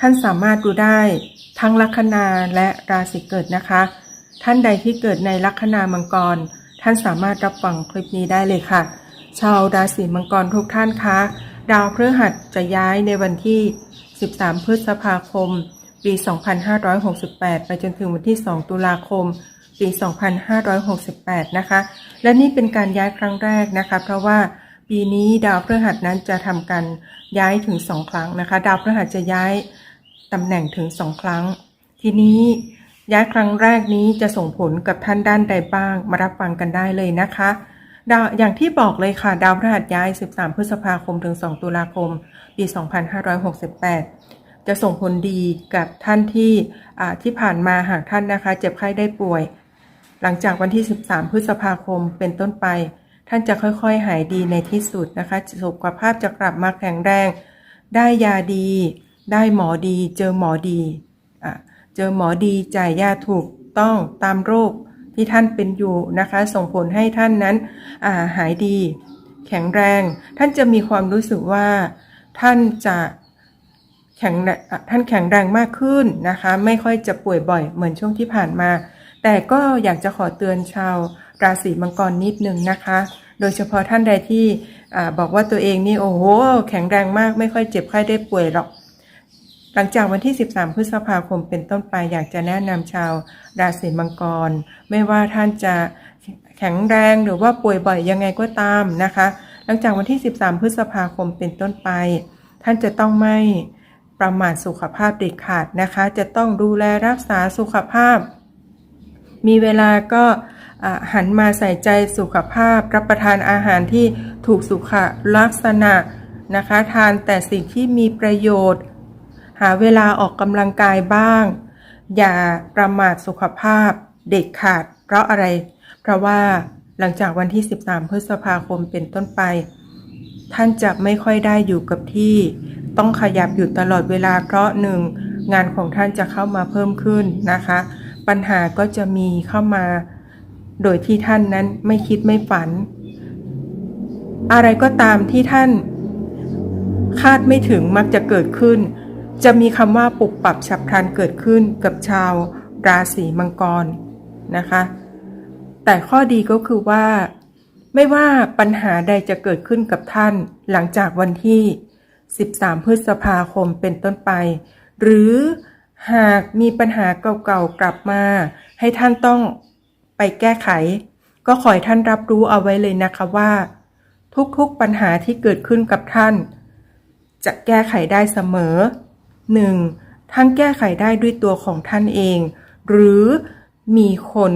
ท่านสามารถดูได้ทั้งลัคนาและราศีเกิดนะคะ ท่านใดที่เกิดในลัคนามังกร ท่านสามารถรับฟังคลิปนี้ได้เลยค่ะ ชาวราศีมังกรทุกท่านคะ ดาวพฤหัสจะย้ายในวันที่ 13 พฤษภาคม ปี 2568 ไปจนถึงวันที่ 2 ตุลาคม ปี 2568 นะคะ และนี่เป็นการย้ายครั้งแรกนะคะ เพราะว่าปีนี้ดาวพฤหัสนั้นจะทำการย้ายถึง2ครั้งนะคะ ดาวพฤหัสจะย้าย ตำแหน่งถึง2ครั้ง ทีนี้ย้ายครั้งแรกนี้จะส่งผลกับท่านด้านใดบ้าง มารับฟังกันได้เลยนะคะดาวอย่างที่บอกเลยค่ะ ดาวพฤหัสย้าย 13 พฤษภาคมถึง 2 ตุลาคม ปี 2568 จะส่งผลดีกับท่านที่ที่ผ่านมาหากท่านนะคะ เจ็บไข้ได้ป่วย หลังจากวันที่ 13 พฤษภาคมเป็นต้นไป ท่านจะค่อยๆ หายดีในที่สุดนะคะสุขภาพจะกลับมาแข็งแรง ได้ยาดี ได้หมอดี เจอหมอดีอะเจอหมอดีจ่ายยาถูกต้องตามโรคที่ท่านเป็นอยู่นะคะ ส่งผลให้ท่านนั้นอ่าหายดี แข็งแรง ท่านจะมีความรู้สึกว่า ท่านจะแข็งท่านแข็งแรงมากขึ้นนะคะ ไม่ค่อยจะป่วยบ่อยเหมือนช่วงที่ผ่านมา แต่ก็อยากจะขอเตือนชาวราศีมังกรนิดนึงนะคะ โดยเฉพาะท่านใดที่อาบอกว่าตัวเองนี่โอ้โห แข็งแรงมากไม่ค่อยเจ็บไข้ได้ป่วยหรอก หลังจากวันที่ 13 พฤษภาคมเป็นต้นไปอยากจะแนะนำชาวราศีมังกร ไม่ว่าท่านจะแข็งแรงหรือว่าป่วยบ่อยยังไงก็ตามนะคะ หลังจากวันที่ 13 พฤษภาคมเป็นต้นไป ท่านจะต้องไม่ประมาทสุขภาพเด็ดขาดนะคะ จะต้องดูแลรักษาสุขภาพ มีเวลาก็หันมาใส่ใจสุขภาพ รับประทานอาหารที่ถูกสุขลักษณะนะคะ ทานแต่สิ่งที่มีประโยชน์ หาเวลาออกกำลังกายบ้าง อย่าประมาทสุขภาพเด็ดขาด เพราะอะไร เพราะว่าหลังจากวันที่ 13 พฤษภาคมเป็นต้นไป ท่านจะไม่ค่อยได้อยู่กับที่ ต้องขยับอยู่ตลอดเวลาเพราะหนึ่งงานของท่านจะเข้ามาเพิ่มขึ้นนะคะ ปัญหาก็จะมีเข้ามา โดยที่ท่านนั้นไม่คิดไม่ฝัน อะไรก็ตามที่ท่านคาดไม่ถึงมักจะเกิดขึ้น จะมีคำว่าปุบปรับฉับพลันเกิดขึ้นกับชาวราศีมังกรนะคะ แต่ข้อดีก็คือว่า ไม่ว่าปัญหาใดจะเกิดขึ้นกับท่านหลังจากวันที่ 13 พฤษภาคมเป็นต้นไป หรือหากมีปัญหาเก่าๆกลับมา ให้ท่านต้องไปแก้ไข ก็ขอให้ท่านรับรู้เอาไว้เลยนะคะว่า ทุกๆปัญหาที่เกิดขึ้นกับท่าน จะแก้ไขได้เสมอ 1. ท่านแก้ไขได้ด้วยตัวของท่านเอง หรือมีคน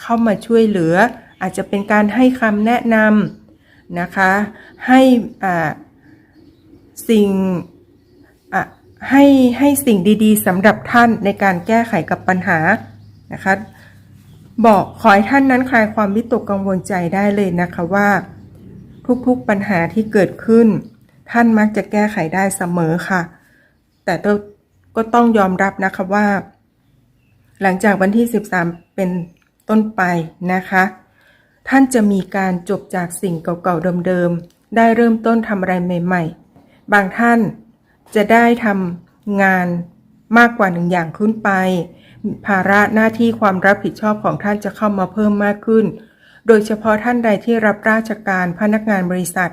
เข้ามาช่วยเหลือ อาจจะเป็นการให้คำแนะนำนะคะ ให้อ่าสิ่งให้ให้สิ่งดีๆสำหรับท่านในการแก้ไขกับปัญหานะคะบอกขอให้ท่านนั้นคลายความวิตกกังวลใจได้เลยนะคะว่า ทุกๆปัญหาที่เกิดขึ้น ท่านมักจะแก้ไขได้เสมอค่ะ แต่ก็ต้องยอมรับนะคะว่า หลังจากวันที่ 13 เป็นต้นไปนะคะ ท่านจะมีการจบจากสิ่งเก่าๆเดิมๆ ได้เริ่มต้นทำอะไรใหม่ ๆ บางท่านจะได้ทำงานมากกว่าหนึ่งอย่างขึ้นไป ภาระหน้าที่ความรับผิดชอบของท่านจะเข้ามาเพิ่มมากขึ้น โดยเฉพาะท่านใดที่รับราชการพนักงานบริษัท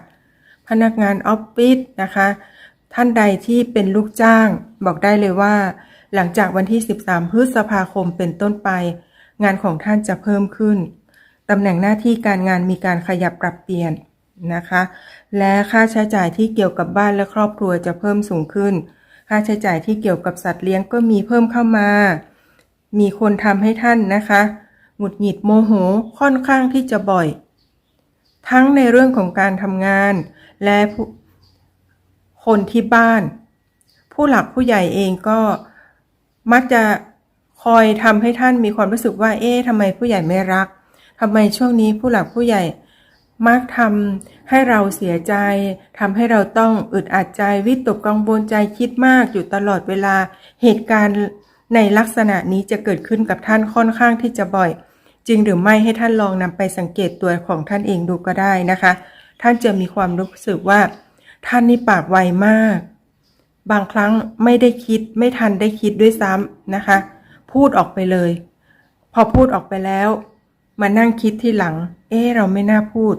พนักงานออฟฟิศนะคะ ท่านใดที่เป็นลูกจ้างบอกได้เลยว่า หลังจากวันที่ 13 พฤษภาคมเป็นต้นไป งานของท่านจะเพิ่มขึ้นตำแหน่งหน้าที่การงานมีการขยับปรับเปลี่ยนนะคะ และค่าใช้จ่ายที่เกี่ยวกับบ้านและครอบครัวจะเพิ่มสูงขึ้น ค่าใช้จ่ายที่เกี่ยวกับสัตว์เลี้ยงก็มีเพิ่มเข้ามา มีคนทำให้ท่านนะคะหงุดหงิดโมโหค่อนข้างที่จะบ่อย ทั้งในเรื่องของการทำงาน และ คนที่บ้าน ผู้หลักผู้ใหญ่เองก็มักจะคอยทำให้ท่านมีความรู้สึกว่า เอ๊ะทำไมผู้ใหญ่ไม่รักทำไมช่วงนี้ผู้หลักผู้ใหญ่มักทำให้เราเสียใจทำให้เราต้องอึดอัดใจวิตกกังวลใจคิดมากอยู่ตลอดเวลา เหตุการณ์ในลักษณะนี้จะเกิดขึ้นกับท่านค่อนข้างที่จะบ่อย จริงหรือไม่ให้ท่านลองนำไปสังเกตตัวของท่านเองดูก็ได้นะคะ ท่านจะมีความรู้สึกว่า ท่านนี่ปากไวมาก บางครั้งไม่ได้คิดไม่ทันได้คิดด้วยซ้ำนะคะ พูดออกไปเลย พอพูดออกไปแล้ว มานั่งคิดที่หลัง เอ๊เราไม่น่าพูด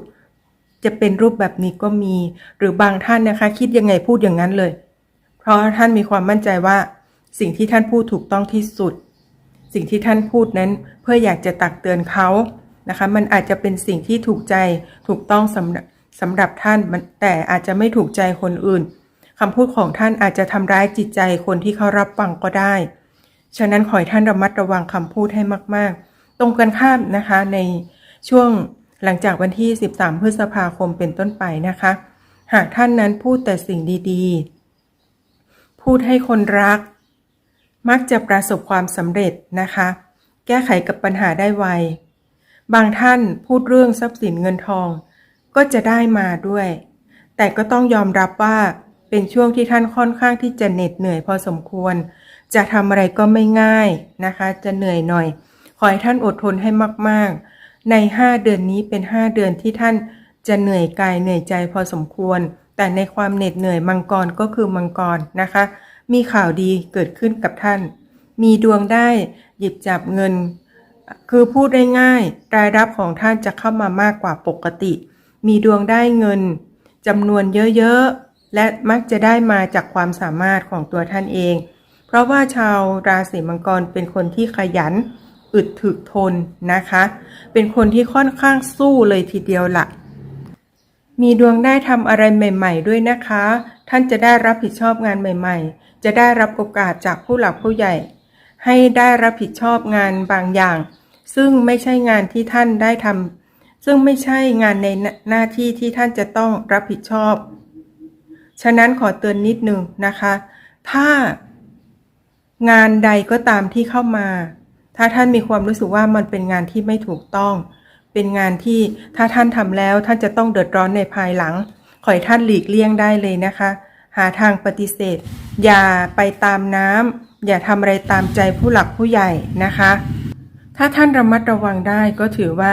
จะเป็นรูปแบบนี้ก็มี หรือบางท่านนะคะ คิดยังไงพูดอย่างนั้นเลย เพราะท่านมีความมั่นใจว่า สิ่งที่ท่านพูดถูกต้องที่สุด สิ่งที่ท่านพูดนั้นเพื่ออยากจะตักเตือนเขานะคะ มันอาจจะเป็นสิ่งที่ถูกใจถูกต้องสำหรับ สำหรับท่านแต่อาจจะไม่ถูกใจคนอื่นคำพูดของท่านอาจจะทำร้ายจิตใจคนที่เขารับฟังก็ได้ ฉะนั้นขอให้ท่านระมัดระวังคำพูดให้มาก ๆ ตรงกันข้ามนะคะในช่วงหลังจากวันที่ 13 พฤษภาคมเป็นต้นไปนะคะ หากท่านนั้นพูดแต่สิ่งดีๆ พูดให้คนรัก มักจะประสบความสำเร็จนะคะ แก้ไขกับปัญหาได้ไว บางท่านพูดเรื่องทรัพย์สินเงินทอง ก็จะได้มาด้วย แต่ก็ต้องยอมรับว่าเป็นช่วงที่ท่านค่อนข้างที่จะเหน็ดเหนื่อยพอสมควร จะทำอะไรก็ไม่ง่ายนะคะ จะเหนื่อยหน่อย ขอให้ท่านอดทนให้มากๆ ใน 5 เดือนนี้เป็น 5 เดือนที่ท่านจะเหนื่อยกายเหนื่อยใจพอสมควร แต่ในความเหน็ดเหนื่อยมังกรก็คือมังกรนะคะ มีข่าวดีเกิดขึ้นกับท่าน มีดวงได้หยิบจับเงิน คือพูดได้ง่ายรายรับของท่านจะเข้ามามากกว่าปกติ มีดวงได้เงินจำนวนเยอะๆ และมักจะได้มาจากความสามารถของตัวท่านเอง เพราะว่าชาวราศีมังกรเป็นคนที่ขยัน อึดถึกทนนะคะ เป็นคนที่ค่อนข้างสู้เลยทีเดียวละ่ะ มีดวงได้ทำอะไรใหม่ ๆ ด้วยนะคะ ท่านจะได้รับผิดชอบงานใหม่ ๆ จะได้รับโอกาสจากผู้หลักผู้ใหญ่ ให้ได้รับผิดชอบงานบางอย่าง ซึ่งไม่ใช่งานที่ท่านได้ทำ ซึ่งไม่ใช่งานในหน้าที่ที่ท่านจะต้องรับผิดชอบ ฉะนั้นขอเตือนนิดนึงนะคะ ถ้างานใดก็ตามที่เข้ามา ถ้าท่านมีความรู้สึกว่ามันเป็นงานที่ไม่ถูกต้อง เป็นงานที่ถ้าท่านทำแล้วท่านจะต้องเดือดร้อนในภายหลัง ขอให้ท่านหลีกเลี่ยงได้เลยนะคะ หาทางปฏิเสธ อย่าไปตามน้ำอย่าทำอะไรตามใจผู้หลักผู้ใหญ่นะคะ ถ้าท่านระมัดระวังได้ก็ถือว่า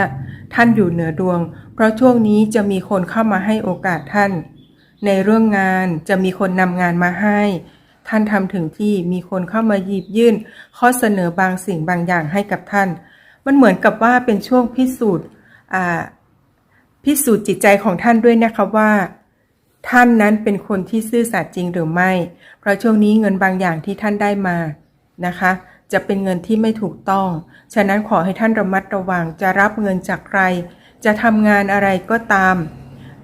ท่านอยู่เหนือดวง เพราะช่วงนี้จะมีคนเข้ามาให้โอกาสท่าน ในเรื่องงานจะมีคนนำงานมาให้ ท่านทำถึงที่มีคนเข้ามาหยิบยื่น ข้อเสนอบางสิ่งบางอย่างให้กับท่าน มันเหมือนกับว่าเป็นช่วงพิสูจน์พิสูจน์จิตใจของท่านด้วยนะคะว่า ท่านนั้นเป็นคนที่ซื่อสัตย์จริงหรือไม่ เพราะช่วงนี้เงินบางอย่างที่ท่านได้มานะคะ จะเป็นเงินที่ไม่ถูกต้อง ฉะนั้นขอให้ท่านระมัดระวังจะรับเงินจากใคร จะทำงานอะไรก็ตาม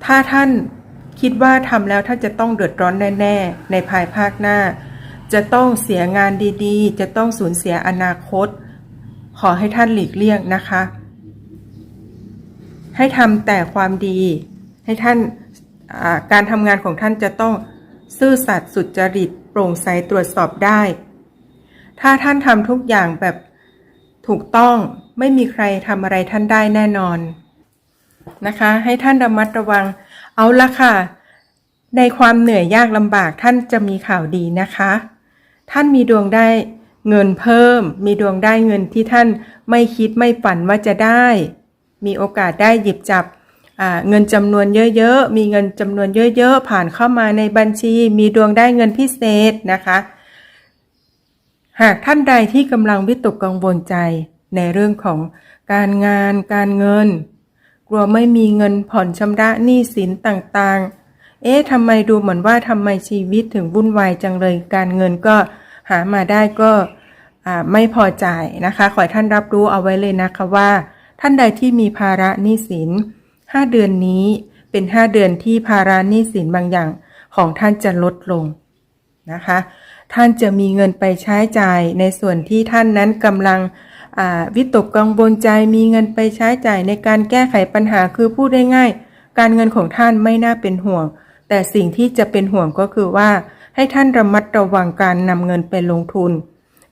ถ้าท่านคิดว่าทำแล้วท่านจะต้องเดือดร้อนแน่ ๆ ในภายภาคหน้า จะต้องเสียงานดีๆ จะต้องสูญเสียอนาคต ขอให้ท่านหลีกเลี่ยงนะคะ ให้ทำแต่ความดี ให้ท่านการทำงานของท่านจะต้องซื่อสัตย์สุจริตโปร่งใสตรวจสอบได้ ถ้าท่านทำทุกอย่างแบบถูกต้องไม่มีใครทำอะไรท่านได้แน่นอนนะคะ ให้ท่านระมัดระวัง เอาละค่ะ ในความเหนื่อยยากลำบากท่านจะมีข่าวดีนะคะ ท่านมีดวงได้เงินเพิ่ม มีดวงได้เงินที่ท่านไม่คิดไม่ฝันว่าจะได้ มีโอกาสได้หยิบจับเงินจำนวนเยอะๆ มีเงินจำนวนเยอะๆ ผ่านเข้ามาในบัญชี มีดวงได้เงินพิเศษนะคะ หากท่านใดที่กำลังวิตกกังวลใจในเรื่องของการงานการเงิน กลัวไม่มีเงินผ่อนชำระหนี้สินต่างๆ เอ๊ะทำไมดูเหมือนว่าทำไมชีวิตถึงวุ่นวายจังเลย การเงินก็หามาได้ก็ไม่พอใจนะคะ ขอให้ท่านรับรู้เอาไว้เลยนะคะว่า ท่านใดที่มีภาระหนี้สิน 5 เดือนนี้เป็น 5 เดือนที่ภาระหนี้สินบางอย่างของท่านจะลดลงนะคะ ท่านจะมีเงินไปใช้จ่ายในส่วนที่ท่านนั้นกำลังวิตกกังวลใจมีเงินไปใช้จ่ายในการแก้ไขปัญหาคือพูดได้ง่าย การเงินของท่านไม่น่าเป็นห่วง แต่สิ่งที่จะเป็นห่วงก็คือว่า ให้ท่านระมัดระวังการนำเงินไปลงทุน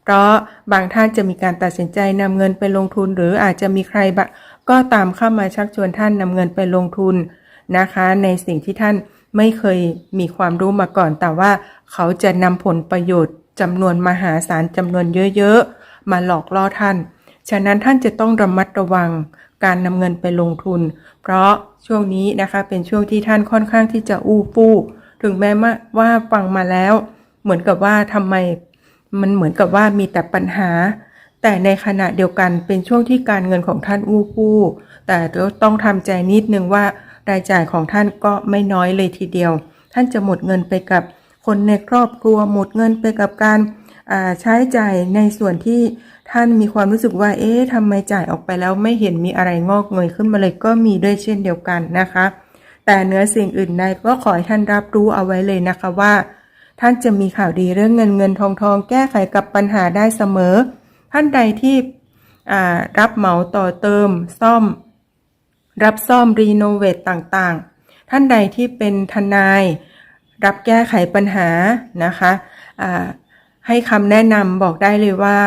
เพราะบางท่านจะมีการตัดสินใจนำเงินไปลงทุน หรืออาจจะมีใครบะก็ตามเข้ามาชักชวนท่านนำเงินไปลงทุนนะคะ ในสิ่งที่ท่าน ไม่เคยมีความรู้มาก่อน แต่ว่าเขาจะนำผลประโยชน์จำนวนมหาศาลจำนวนเยอะๆ มาหลอกล่อท่าน ฉะนั้นท่านจะต้องระมัดระวังการนำเงินไปลงทุน เพราะช่วงนี้นะคะเป็นช่วงที่ท่านค่อนข้างที่จะอู้ฟู่ถึงแม้ว่าฟังมาแล้ว เหมือนกับว่าทำไมมันเหมือนกับว่ามีแต่ปัญหา แต่ในขณะเดียวกันเป็นช่วงที่การเงินของท่านอู้ฟู่แต่ก็ต้องทำใจนิดนึงว่า รายจ่ายของท่านก็ไม่น้อยเลยทีเดียว ท่านจะหมดเงินไปกับคนในครอบครัวหมดเงินไปกับการใช้จ่ายในส่วนที่ท่านมีความรู้สึกว่า เอ๊ะทำไมจ่ายออกไปแล้วไม่เห็นมีอะไรงอกเงยขึ้นมาเลยก็มีด้วยเช่นเดียวกันนะคะ แต่เนื้อสิ่งอื่นใดก็ขอให้ท่านรับรู้เอาไว้เลยนะคะว่า ท่านจะมีข่าวดีเรื่องเงินเงินทองทองแก้ไขกับปัญหาได้เสมอ ท่านใดที่รับเหมาต่อเติม ซ่อม รับซ่อมรีโนเวทต่างๆ ท่านใดที่เป็นทนาย รับแก้ไขปัญหานะคะให้คำแนะนำบอกได้เลยว่า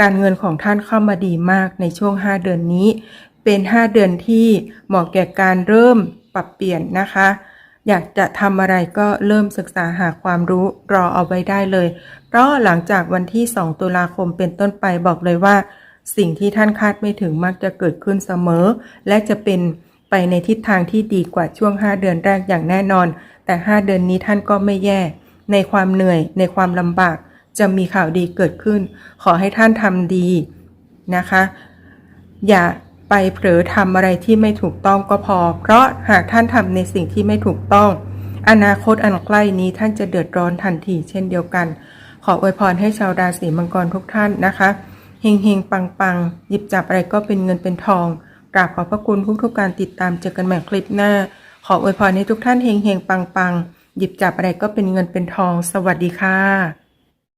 การเงินของท่านเข้ามาดีมากในช่วง 5 เดือนนี้ เป็น 5 เดือนที่เหมาะแก่การเริ่มปรับเปลี่ยนนะคะอยากจะทำอะไรก็เริ่มศึกษาหาความรู้รอเอาไว้ได้เลย เพราะหลังจากวันที่ 2 ตุลาคมเป็นต้นไปบอกเลยว่า สิ่งที่ท่านคาดไม่ถึงมักจะเกิดขึ้นเสมอ และจะเป็นไปในทิศทางที่ดีกว่าช่วง 5 เดือนแรกอย่างแน่นอน แต่ 5 เดือนนี้ท่านก็ไม่แย่ ในความเหนื่อย ในความลำบาก จะมีข่าวดีเกิดขึ้น ขอให้ท่านทำดีนะคะ อย่าไปเผลอทำอะไรที่ไม่ถูกต้องก็พอ เพราะหากท่านทำในสิ่งที่ไม่ถูกต้อง อนาคตอันใกล้นี้ท่านจะเดือดร้อนทันทีเช่นเดียวกัน ขออวยพรให้ชาวราศีมังกรทุกท่านนะคะ เฮงเฮงปังปังหยิบจับอะไรก็เป็นเงินเป็นทองกราบขอบพระคุณทุกทุกการติดตามเจอกันใหม่คลิปหน้า ขออวยพรให้ทุกท่านเฮงเฮงปังปังหยิบจับอะไรก็เป็นเงินเป็นทอง สวัสดีค่ะ